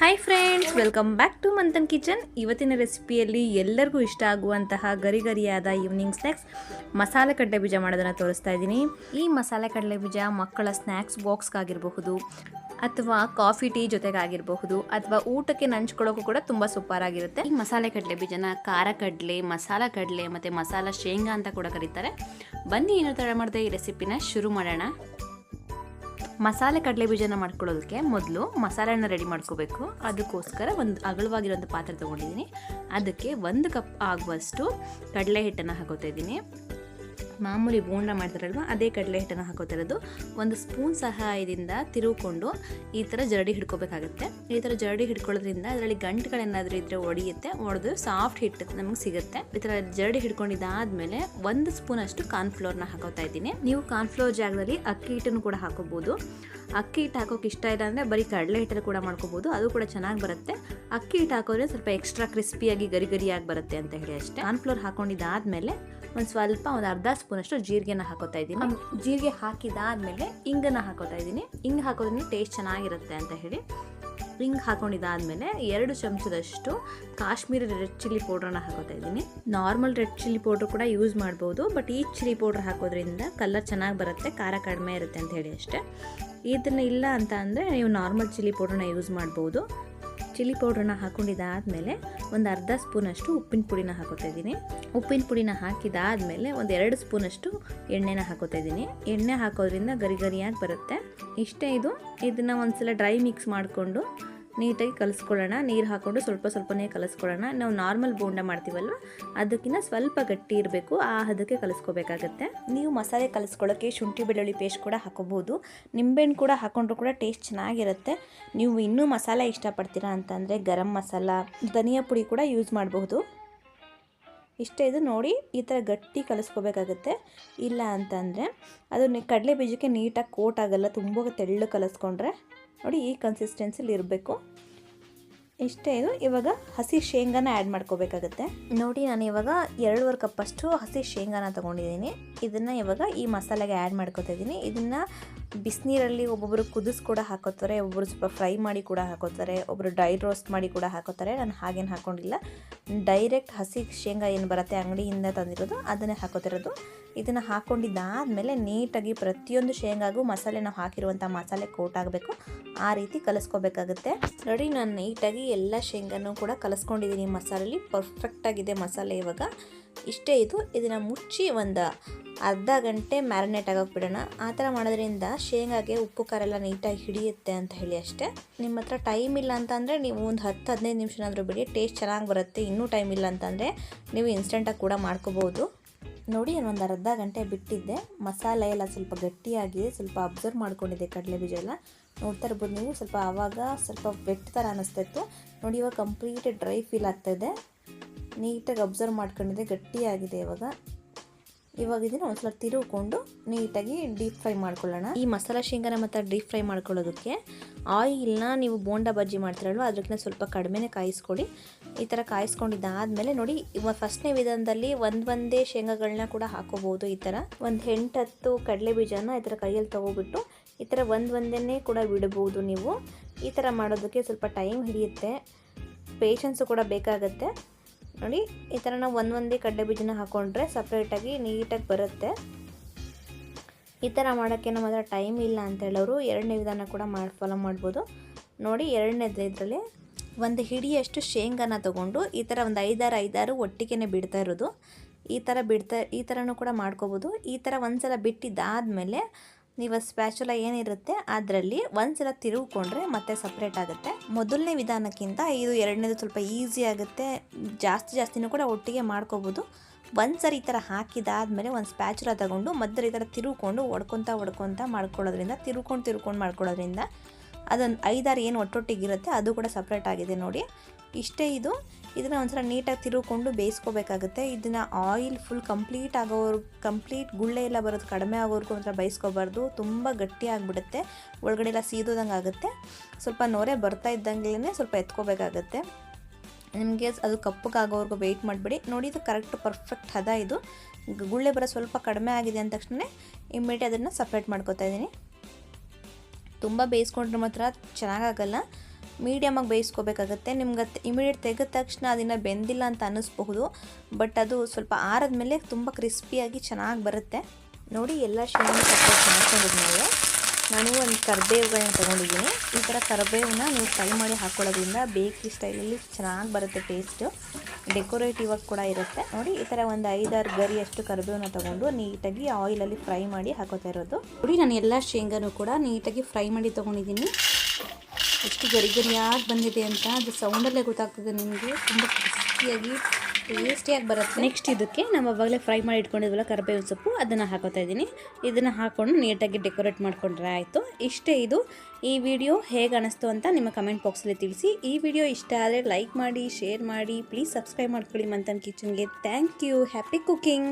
Hi friends welcome back to Manthan kitchen ಇವತ್ತಿನ ರೆಸಿಪಿಯಲ್ಲಿ ಎಲ್ಲರಿಗೂ ಇಷ್ಟ ಆಗುವಂತಹ ಗರಿ ಗರಿಯಾದ ಈವ್ನಿಂಗ್ ಸ್ನ್ಯಾಕ್ಸ್ ಮಸಾಲೆ ಕಡಲೆ ಬೀಜ ಮಾಡೋದನ್ನು ತೋರಿಸ್ತಾ ಇದ್ದೀನಿ. ಈ ಮಸಾಲೆ ಕಡಲೆ ಬೀಜ ಮಕ್ಕಳ ಸ್ನ್ಯಾಕ್ಸ್ ಬಾಕ್ಸ್ಗಾಗಿರಬಹುದು ಅಥವಾ ಕಾಫಿ ಟೀ ಜೊತೆಗಾಗಿರಬಹುದು, ಅಥವಾ ಊಟಕ್ಕೆ ನಂಚ್ಕೊಳ್ಳೋಕ್ಕೂ ಕೂಡ ತುಂಬ ಸೂಪರ್ ಆಗಿರುತ್ತೆ. ಈ ಮಸಾಲೆ ಕಡಲೆ ಬೀಜನ ಖಾರ ಕಡಲೆ, ಮಸಾಲ ಕಡಲೆ ಮತ್ತು ಮಸಾಲ ಶೇಂಗಾ ಅಂತ ಕೂಡ ಕರೀತಾರೆ. ಬನ್ನಿ ಏನು ತಡ ಮಾಡದೆ ಈ ರೆಸಿಪಿನ ಶುರು ಮಾಡೋಣ. ಮಸಾಲೆ ಕಡಲೆ ಬೀಜನ ಮಾಡ್ಕೊಳ್ಳೋದಕ್ಕೆ ಮೊದಲು ಮಸಾಲೆನ ರೆಡಿ ಮಾಡ್ಕೋಬೇಕು. ಅದಕ್ಕೋಸ್ಕರ ಒಂದು ಅಗಲವಾಗಿರೋಂಥ ಪಾತ್ರೆ ತೊಗೊಂಡಿದ್ದೀನಿ. ಅದಕ್ಕೆ ಒಂದು ಕಪ್ ಆಗುವಷ್ಟು ಕಡಲೆ ಹಿಟ್ಟನ್ನು ಹಾಕೋತಾ ಇದ್ದೀನಿ. ಮಾಮೂಲಿ ಬೋಂಡ ಮಾಡ್ತಾರಲ್ವ, ಅದೇ ಕಡಲೆ ಹಿಟ್ಟನ್ನು ಹಾಕೋ ಇರೋದು ಒಂದು ಸ್ಪೂನ್ ಸಹಾಯದಿಂದ ತಿರುಗಿಕೊಂಡು ಈ ಥರ ಜರಡಿ ಹಿಡ್ಕೋಬೇಕಾಗುತ್ತೆ. ಈ ಥರ ಜರಡಿ ಹಿಡ್ಕೊಳ್ಳೋದ್ರಿಂದ ಅದರಲ್ಲಿ ಗಂಟುಗಳೇನಾದರೂ ಇದ್ದರೆ ಒಡೆಯುತ್ತೆ, ಒಡೆದು ಸಾಫ್ಟ್ ಹಿಟ್ಟು ನಮಗೆ ಸಿಗುತ್ತೆ. ಈ ಥರ ಜರಡಿ ಹಿಡ್ಕೊಂಡಿದ್ದಾದಮೇಲೆ ಒಂದು ಸ್ಪೂನ್ ಅಷ್ಟು ಕಾರ್ನ್ಫ್ಲೋರ್ನ ಹಾಕೋತಾ ಇದ್ದೀನಿ. ನೀವು ಕಾರ್ನ್ಫ್ಲೋರ್ ಜಾಗದಲ್ಲಿ ಅಕ್ಕಿ ಹಿಟ್ಟನ್ನು ಕೂಡ ಹಾಕೋಬೋದು. ಅಕ್ಕಿ ಹಿಟ್ಟು ಹಾಕೋಕೆ ಇಷ್ಟ ಇಲ್ಲ ಅಂದರೆ ಬರೀ ಕಡಲೆ ಹಿಟ್ಟಲ್ಲಿ ಕೂಡ ಮಾಡ್ಕೋಬೋದು, ಅದು ಕೂಡ ಚೆನ್ನಾಗಿ ಬರುತ್ತೆ. ಅಕ್ಕಿ ಹಿಟ್ಟು ಹಾಕೋದ್ರೆ ಸ್ವಲ್ಪ ಎಕ್ಸ್ಟ್ರಾ ಕ್ರಿಸ್ಪಿಯಾಗಿ ಗರಿ ಗರಿಯಾಗಿ ಬರುತ್ತೆ ಅಂತ ಹೇಳಿ ಅಷ್ಟೇ. ಕಾರ್ನ್ಫ್ಲೋರ್ ಹಾಕೊಂಡಿದ್ದಾದ್ಮೇಲೆ ಒಂದು ಸ್ವಲ್ಪ ಒಂದು ಅರ್ಧ ಸ್ಪೂನಷ್ಟು ಜೀರಿಗೆನ ಹಾಕೋತಾ ಇದ್ದೀನಿ. ಜೀರಿಗೆ ಹಾಕಿದಾದ್ಮೇಲೆ ಇಂಗನ್ನ ಹಾಕೋತಾ ಇದ್ದೀನಿ. ಇಂಗ್ ಹಾಕೋದ್ರೆ ಟೇಸ್ಟ್ ಚೆನ್ನಾಗಿರುತ್ತೆ ಅಂತ ಹೇಳಿ. ಇಂಗ್ ಹಾಕೊಂಡಿದ್ದಾದ್ಮೇಲೆ ಎರಡು ಚಮಚದಷ್ಟು ಕಾಶ್ಮೀರಿ ರೆಡ್ ಚಿಲ್ಲಿ ಪೌಡ್ರನ್ನ ಹಾಕೋತಾ ಇದ್ದೀನಿ. ನಾರ್ಮಲ್ ರೆಡ್ ಚಿಲ್ಲಿ ಪೌಡ್ರ್ ಕೂಡ ಯೂಸ್ ಮಾಡ್ಬೋದು ಬಟ್ ಈ ಚಿಲ್ಲಿ ಪೌಡ್ರ್ ಹಾಕೋದ್ರಿಂದ ಕಲರ್ ಚೆನ್ನಾಗಿ ಬರುತ್ತೆ ಖಾರ ಕಡಿಮೆ ಇರುತ್ತೆ ಅಂತ ಹೇಳಿ ಅಷ್ಟೇ. ಇದನ್ನ ಇಲ್ಲ ಅಂತ ಅಂದರೆ ನೀವು ನಾರ್ಮಲ್ ಚಿಲ್ಲಿ ಪೌಡ್ರನ್ನ ಯೂಸ್ ಮಾಡ್ಬೋದು. ಚಿಲ್ಲಿ ಪೌಡ್ರನ್ನ ಹಾಕೊಂಡಿದ್ದಾದಮೇಲೆ ಒಂದು ಅರ್ಧ ಸ್ಪೂನಷ್ಟು ಉಪ್ಪಿನ ಪುಡಿನ ಹಾಕೋತಾ ಇದ್ದೀನಿ ಉಪ್ಪಿನ ಪುಡಿನ ಹಾಕಿದಾದಮೇಲೆ ಒಂದು ಎರಡು ಸ್ಪೂನಷ್ಟು ಎಣ್ಣೆನ ಹಾಕೋತಾ ಇದ್ದೀನಿ ಎಣ್ಣೆ ಹಾಕೋದ್ರಿಂದ ಗರಿ ಗರಿಯಾಗಿ ಬರುತ್ತೆ. ಇಷ್ಟೇ ಇದು. ಇದನ್ನು ಒಂದ್ಸಲ ಡ್ರೈ ಮಿಕ್ಸ್ ಮಾಡಿಕೊಂಡು ನೀಟಾಗಿ ಕಲಿಸ್ಕೊಳ್ಳೋಣ. ನೀರು ಹಾಕ್ಕೊಂಡು ಸ್ವಲ್ಪ ಸ್ವಲ್ಪನೇ ಕಲಿಸ್ಕೊಳ್ಳೋಣ. ನಾವು ನಾರ್ಮಲ್ ಬೋಂಡ ಮಾಡ್ತೀವಲ್ವ? ಅದಕ್ಕಿಂತ ಸ್ವಲ್ಪ ಗಟ್ಟಿ ಇರಬೇಕು. ಆ ಹದಕ್ಕೆ ಕಲಿಸ್ಕೋಬೇಕಾಗತ್ತೆ. ನೀವು ಮಸಾಲೆ ಕಲಿಸ್ಕೊಳ್ಳೋಕ್ಕೆ ಶುಂಠಿ, ಬೆಳ್ಳುಳ್ಳಿ ಪೇಸ್ಟ್ ಕೂಡ ಹಾಕೋಬಹುದು. ನಿಂಬೆಹಣ್ಣು ಕೂಡ ಹಾಕೊಂಡ್ರು ಕೂಡ ಟೇಸ್ಟ್ ಚೆನ್ನಾಗಿರುತ್ತೆ. ನೀವು ಇನ್ನೂ ಮಸಾಲೆ ಇಷ್ಟಪಡ್ತೀರಾ ಅಂತಂದರೆ ಗರಂ ಮಸಾಲ, ಧನಿಯಾ ಪುಡಿ ಕೂಡ ಯೂಸ್ ಮಾಡಬಹುದು. ಇಷ್ಟೇ ಇದು ನೋಡಿ ಈ ಥರ ಗಟ್ಟಿ ಕಲಿಸ್ಕೋಬೇಕಾಗತ್ತೆ. ಇಲ್ಲ ಅಂತಂದರೆ ಅದು ಕಡಲೆ ಬೀಜಕ್ಕೆ ನೀಟಾಗಿ ಕೋಟ್ ಆಗಲ್ಲ, ತುಂಬ ತೆಳ್ಳು ಕಲಿಸ್ಕೊಂಡ್ರೆ ನೋಡಿ ಈ ಕನ್ಸಿಸ್ಟೆನ್ಸಿಲಿ ಇರಬೇಕು. ಇಷ್ಟೇ ಇದು ಇವಾಗ ಹಸಿ ಶೇಂಗಾನ ಆ್ಯಡ್ ಮಾಡ್ಕೋಬೇಕಾಗತ್ತೆ. ನೋಡಿ ನಾನು ಇವಾಗ ಎರಡೂವರೆ ಕಪ್ಪಷ್ಟು ಹಸಿ ಶೇಂಗಾನ ತೊಗೊಂಡಿದ್ದೀನಿ. ಇದನ್ನು ಇವಾಗ ಈ ಮಸಾಲೆಗೆ ಆ್ಯಡ್ ಮಾಡ್ಕೊತಾ ಇದ್ದೀನಿ. ಇದನ್ನು ಬಿಸಿನೀರಲ್ಲಿ ಒಬ್ಬೊಬ್ಬರು ಕುದಿಸ್ ಕೂಡ ಹಾಕೋತಾರೆ ಒಬ್ಬರು ಸ್ವಲ್ಪ ಫ್ರೈ ಮಾಡಿ ಕೂಡ ಹಾಕೋತಾರೆ ಒಬ್ಬರು ಡ್ರೈ ರೋಸ್ಟ್ ಮಾಡಿ ಕೂಡ ಹಾಕೋತಾರೆ. ನಾನು ಹಾಗೇನು ಹಾಕೊಂಡಿಲ್ಲ. ಡೈರೆಕ್ಟ್ ಹಸಿ ಶೇಂಗಾ ಏನು ಬರುತ್ತೆ, ಅಂಗಡಿಯಿಂದ ತಂದಿರೋದು, ಅದನ್ನೇ ಹಾಕೋತಿರೋದು. ಇದನ್ನು ಹಾಕ್ಕೊಂಡಿದ್ದಾದಮೇಲೆ ನೀಟಾಗಿ ಪ್ರತಿಯೊಂದು ಶೇಂಗಾಗೂ ಮಸಾಲೆ ನಾವು ಹಾಕಿರುವಂಥ ಮಸಾಲೆ ಕೋಟ್ ಆಗಬೇಕು. ಆ ರೀತಿ ಕಲಿಸ್ಕೋಬೇಕಾಗುತ್ತೆ. ನೋಡಿ, ನಾನು ನೀಟಾಗಿ ಎಲ್ಲ ಶೇಂಗಾನೂ ಕೂಡ ಕಲಿಸ್ಕೊಂಡಿದ್ದೀನಿ ಮಸಾಲೆಲಿ. ಪರ್ಫೆಕ್ಟಾಗಿದೆ ಮಸಾಲೆ ಇವಾಗ. ಇಷ್ಟೇ ಇದು. ಇದನ್ನು ಮುಚ್ಚಿ ಒಂದು ಅರ್ಧ ಗಂಟೆ ಮ್ಯಾರಿನೇಟ್ ಆಗೋಕೆ ಬಿಡೋಣ. ಆ ಥರ ಮಾಡೋದ್ರಿಂದ ಶೇಂಗಾಗೆ ಉಪ್ಪು, ಖಾರ ಎಲ್ಲ ನೀಟಾಗಿ ಹಿಡಿಯುತ್ತೆ ಅಂತ ಹೇಳಿ ಅಷ್ಟೇ. ನಿಮ್ಮ ಹತ್ರ ಟೈಮ್ ಇಲ್ಲ ಅಂತಂದರೆ ನೀವು ಒಂದು ಹತ್ತು, ಹದಿನೈದು ನಿಮಿಷನಾದರೂ ಬಿಡಿ ಟೇಸ್ಟ್ ಚೆನ್ನಾಗಿ ಬರುತ್ತೆ. ಇನ್ನೂ ಟೈಮ್ ಇಲ್ಲ ಅಂತಂದರೆ ನೀವು ಇನ್ಸ್ಟೆಂಟಾಗಿ ಕೂಡ ಮಾಡ್ಕೋಬೋದು. ನೋಡಿ, ನಾನು ಒಂದು ಅರ್ಧ ಗಂಟೆ ಬಿಟ್ಟಿದ್ದೆ. ಮಸಾಲೆ ಎಲ್ಲ ಸ್ವಲ್ಪ ಗಟ್ಟಿಯಾಗಿದೆ. ಸ್ವಲ್ಪ ಅಬ್ಸರ್ವ್ ಮಾಡ್ಕೊಂಡಿದ್ದೆ ಕಡಲೆ ಬೀಜ ಎಲ್ಲ. ನೋಡ್ತಾ ಇರ್ಬೋದು ನೀವು. ಸ್ವಲ್ಪ ಆವಾಗ ಸ್ವಲ್ಪ ಬೆಟ್ಟ ಥರ ಅನ್ನಿಸ್ತಾಯಿತ್ತು ನೋಡಿ, ಇವಾಗ ಕಂಪ್ಲೀಟ್ ಡ್ರೈ ಫೀಲ್ ಆಗ್ತಾಯಿದೆ ನೀಟಾಗಿ ಅಬ್ಸರ್ವ್ ಮಾಡ್ಕೊಂಡಿದ್ದೆ. ಗಟ್ಟಿಯಾಗಿದೆ ಇವಾಗ. ಇವಾಗ ಇದನ್ನ ಒಂದ್ಸಲ ತಿರುಗಿಕೊಂಡು ನೀಟಾಗಿ ಡೀಪ್ ಫ್ರೈ ಮಾಡ್ಕೊಳ್ಳೋಣ. ಈ ಮಸಾಲ ಶೇಂಗಾನ ಮತ್ತೆ ಡೀಪ್ ಫ್ರೈ ಮಾಡ್ಕೊಳ್ಳೋದಕ್ಕೆ ಆಯಿಲ್ನ ನೀವು ಬೋಂಡ ಬಜ್ಜಿ ಮಾಡ್ತಿರಲ್ವ ಅದಕ್ಕಿಂತ ಸ್ವಲ್ಪ ಕಡಿಮೆನೇ ಕಾಯಿಸ್ಕೊಳ್ಳಿ. ಈ ಥರ ಕಾಯಿಸ್ಕೊಂಡಿದ್ದಾದಮೇಲೆ ನೋಡಿ ಇವಾಗ ಫಸ್ಟ್ನೇ ವಿಧಾನದಲ್ಲಿ ಒಂದು ಒಂದೇ ಶೇಂಗಾಗಳನ್ನ ಕೂಡ ಹಾಕೋಬೋದು ಈ ಥರ ಒಂದು ಎಂಟತ್ತು ಕಡಲೆ ಬೀಜನ ಈ ಥರ ಕೈಯಲ್ಲಿ ತೊಗೊಬಿಟ್ಟು ಈ ಥರ ಒಂದು ಒಂದೇ ಕೂಡ ಬಿಡಬಹುದು ನೀವು. ಈ ಥರ ಮಾಡೋದಕ್ಕೆ ಸ್ವಲ್ಪ ಟೈಮ್ ಹಿಡಿಯುತ್ತೆ. ಪೇಷನ್ಸು ಕೂಡ ಬೇಕಾಗತ್ತೆ. ನೋಡಿ, ಈ ಥರ ನಾವು ಒಂದು ಕಡಲೆ ಬೀಜನ ಹಾಕ್ಕೊಂಡ್ರೆ ಸಪ್ರೇಟಾಗಿ ನೀಟಾಗಿ ಬರುತ್ತೆ. ಈ ಥರ ಮಾಡೋಕ್ಕೆ ನಮ್ಮ ಹತ್ರ ಟೈಮ್ ಇಲ್ಲ ಅಂತ ಹೇಳೋರು ಎರಡನೇ ವಿಧಾನ ಕೂಡ ಮಾಡಿ ಫಾಲೋ ಮಾಡ್ಬೋದು. ನೋಡಿ, ಎರಡನೇದು ಇದರಲ್ಲಿ ಒಂದು ಹಿಡಿಯಷ್ಟು ಶೇಂಗಾನ ತೊಗೊಂಡು ಈ ಥರ ಒಂದು ಐದಾರು ಐದಾರು ಒಟ್ಟಿಗೆ ಬಿಡ್ತಾ ಇರೋದು. ಈ ಥರ ಬಿಡ್ತಾ, ಈ ಥರನೂ ಕೂಡ ಮಾಡ್ಕೋಬೋದು. ಈ ಥರ ಒಂದು ಸಲ ಬಿಟ್ಟಿದ್ದಾದಮೇಲೆ ನೀವು ಸ್ಪ್ಯಾಚುಲ ಏನಿರುತ್ತೆ, ಅದರಲ್ಲಿ ಒಂದ್ಸಲ ತಿರುಗಿಕೊಂಡ್ರೆ ಮತ್ತೆ ಸಪ್ರೇಟ್ ಆಗುತ್ತೆ. ಮೊದಲನೇ ವಿಧಾನಕ್ಕಿಂತ ಇದು ಎರಡನೇದು ಸ್ವಲ್ಪ ಈಸಿ ಆಗುತ್ತೆ. ಜಾಸ್ತಿ ಜಾಸ್ತಿನೂ ಕೂಡ ಒಟ್ಟಿಗೆ ಮಾಡ್ಕೋಬೋದು. ಒಂದು ಸರಿ ಈ ಥರ ಹಾಕಿದಾದಮೇಲೆ ಒಂದು ಸ್ಪ್ಯಾಚುಲ ತಗೊಂಡು ಮಧ್ಯದಲ್ಲಿ ಈ ಥರ ತಿರುಗಿಕೊಂಡು ಒಡ್ಕೊತಾ ಒಡ್ಕೊತ ಮಾಡ್ಕೊಳ್ಳೋದ್ರಿಂದ ತಿರುಕೊಂಡು ತಿರ್ಕೊಂಡು ಮಾಡ್ಕೊಳ್ಳೋದ್ರಿಂದ ಅದೊಂದು ಐದಾರು ಏನು ಒಟ್ಟೊಟ್ಟಿಗೆ ಇರುತ್ತೆ ಅದು ಕೂಡ ಸಪ್ರೇಟ್ ಆಗಿದೆ ನೋಡಿ. ಇಷ್ಟೇ ಇದು. ಇದನ್ನು ಒಂಥರ ನೀಟಾಗಿ ತಿರುಗಿಕೊಂಡು ಬೇಯಿಸ್ಕೋಬೇಕಾಗುತ್ತೆ. ಇದನ್ನು ಆಯಿಲ್ ಫುಲ್ ಕಂಪ್ಲೀಟ್ ಆಗೋರು ಕಂಪ್ಲೀಟ್ ಗುಳ್ಳೆ ಎಲ್ಲ ಬರೋದು ಕಡಿಮೆ ಆಗೋವರೆಗೂ ಒಂಥರ ಬೇಯಿಸ್ಕೋಬಾರ್ದು. ತುಂಬ ಗಟ್ಟಿ ಆಗಿಬಿಡುತ್ತೆ. ಒಳಗಡೆ ಎಲ್ಲ ಸೀದೋದಂಗೆ ಆಗುತ್ತೆ. ಸ್ವಲ್ಪ ನೊರೆ ಬರ್ತಾ ಇದ್ದಂಗೆ ಸ್ವಲ್ಪ ಎತ್ಕೋಬೇಕಾಗತ್ತೆ. ನಿಮಗೆ ಅದು ಕಪ್ಪಗಾಗೋವರೆಗೂ ವೆಯ್ಟ್ ಮಾಡಿಬಿಡಿ. ನೋಡಿ, ಇದು ಕರೆಕ್ಟ್ ಪರ್ಫೆಕ್ಟ್ ಹದ ಇದು. ಗುಳ್ಳೆ ಬರೋ ಸ್ವಲ್ಪ ಕಡಿಮೆ ಆಗಿದೆ ಅಂದ ತಕ್ಷಣ ಇಮ್ಮಿಡಿಯೇಟ್ ಅದನ್ನು ಸಪ್ರೇಟ್ ಮಾಡ್ಕೋತಾ ಇದ್ದೀನಿ. ತುಂಬ ಬೇಯಿಸ್ಕೊಂಡ್ರೆ ಮಾತ್ರ ಚೆನ್ನಾಗಾಗಲ್ಲ. ಮೀಡಿಯಮಾಗಿ ಬೇಯಿಸ್ಕೋಬೇಕಾಗತ್ತೆ. ನಿಮ್ಗೆ ಇಮಿಡಿಯೇಟ್ ತೆಗೆದ ತಕ್ಷಣ ಅದನ್ನು ಬೆಂದಿಲ್ಲ ಅಂತ ಅನ್ನಿಸ್ಬಹುದು. ಬಟ್ ಅದು ಸ್ವಲ್ಪ ಆರದ್ಮೇಲೆ ತುಂಬ ಕ್ರಿಸ್ಪಿಯಾಗಿ ಚೆನ್ನಾಗಿ ಬರುತ್ತೆ. ನೋಡಿ, ಎಲ್ಲ ಶೇಂಗಾ ಸಪ್ರೇಟ್ ಮಾಡ್ಕೊಂಡಿದ್ಮೇಲೆ ನಾನು ಒಂದು ಕರ್ಬೇವುಗಳನ್ನ ತೊಗೊಂಡಿದ್ದೀನಿ. ಈ ಥರ ಕರ್ಬೇವನ್ನ ನೀವು ಫ್ರೈ ಮಾಡಿ ಹಾಕ್ಕೊಳ್ಳೋದ್ರಿಂದ ಬೇಕ್ರಿ ಸ್ಟೈಲಲ್ಲಿ ಚೆನ್ನಾಗಿ ಬರುತ್ತೆ ಟೇಸ್ಟು ಡೆಕೋರೇಟಿವ್ ಆಗಿ ಕೂಡ ಇರುತ್ತೆ. ನೋಡಿ, ಈ ಥರ ಒಂದು ಐದಾರು ಗರಿಯಷ್ಟು ಕರಿಬೇವನ್ನ ತೊಗೊಂಡು ನೀಟಾಗಿ ಆಯಿಲಲ್ಲಿ ಫ್ರೈ ಮಾಡಿ ಹಾಕೋತಾ ಇರೋದು. ನೋಡಿ, ನಾನು ಎಲ್ಲ ಶೇಂಗಾನು ಕೂಡ ನೀಟಾಗಿ ಫ್ರೈ ಮಾಡಿ ತೊಗೊಂಡಿದ್ದೀನಿ. ಎಷ್ಟು ಗರಿ ಗರಿಯಾಗಿ ಬಂದಿದೆ ಅಂತ, ಅದು ಸೌಂಡಲ್ಲೇ ಗೊತ್ತಾಗ್ತದೆ ನಿಮಗೆ. ತುಂಬ ಕ್ರಿಸ್ಪಿಯಾಗಿ ಟೇಸ್ಟಿಯಾಗಿ ಬರುತ್ತೆ. ನೆಕ್ಸ್ಟ್ ಇದಕ್ಕೆ ನಾವು ಅವಾಗಲೇ ಫ್ರೈ ಮಾಡಿ ಇಟ್ಕೊಂಡಿದ್ವಲ್ಲ ಕರಿಬೇವಿನ ಸೊಪ್ಪು, ಅದನ್ನು ಹಾಕೋತಾ ಇದ್ದೀನಿ. ಇದನ್ನು ಹಾಕ್ಕೊಂಡು ನೀಟಾಗಿ ಡೆಕೋರೇಟ್ ಮಾಡಿಕೊಂಡ್ರೆ ಆಯಿತು. ಇಷ್ಟೇ ಇದು. ಈ ವಿಡಿಯೋ ಹೇಗೆ ಅನಿಸ್ತು ಅಂತ ನಿಮ್ಮ ಕಮೆಂಟ್ ಬಾಕ್ಸಲ್ಲಿ ತಿಳಿಸಿ. ಈ ವಿಡಿಯೋ ಇಷ್ಟ ಆದರೆ ಲೈಕ್ ಮಾಡಿ ಶೇರ್ ಮಾಡಿ ಪ್ಲೀಸ್ ಸಬ್ಸ್ಕ್ರೈಬ್ ಮಾಡ್ಕೊಳ್ಳಿ Manthan ಕಿಚನ್ಗೆ. Thank you happy cooking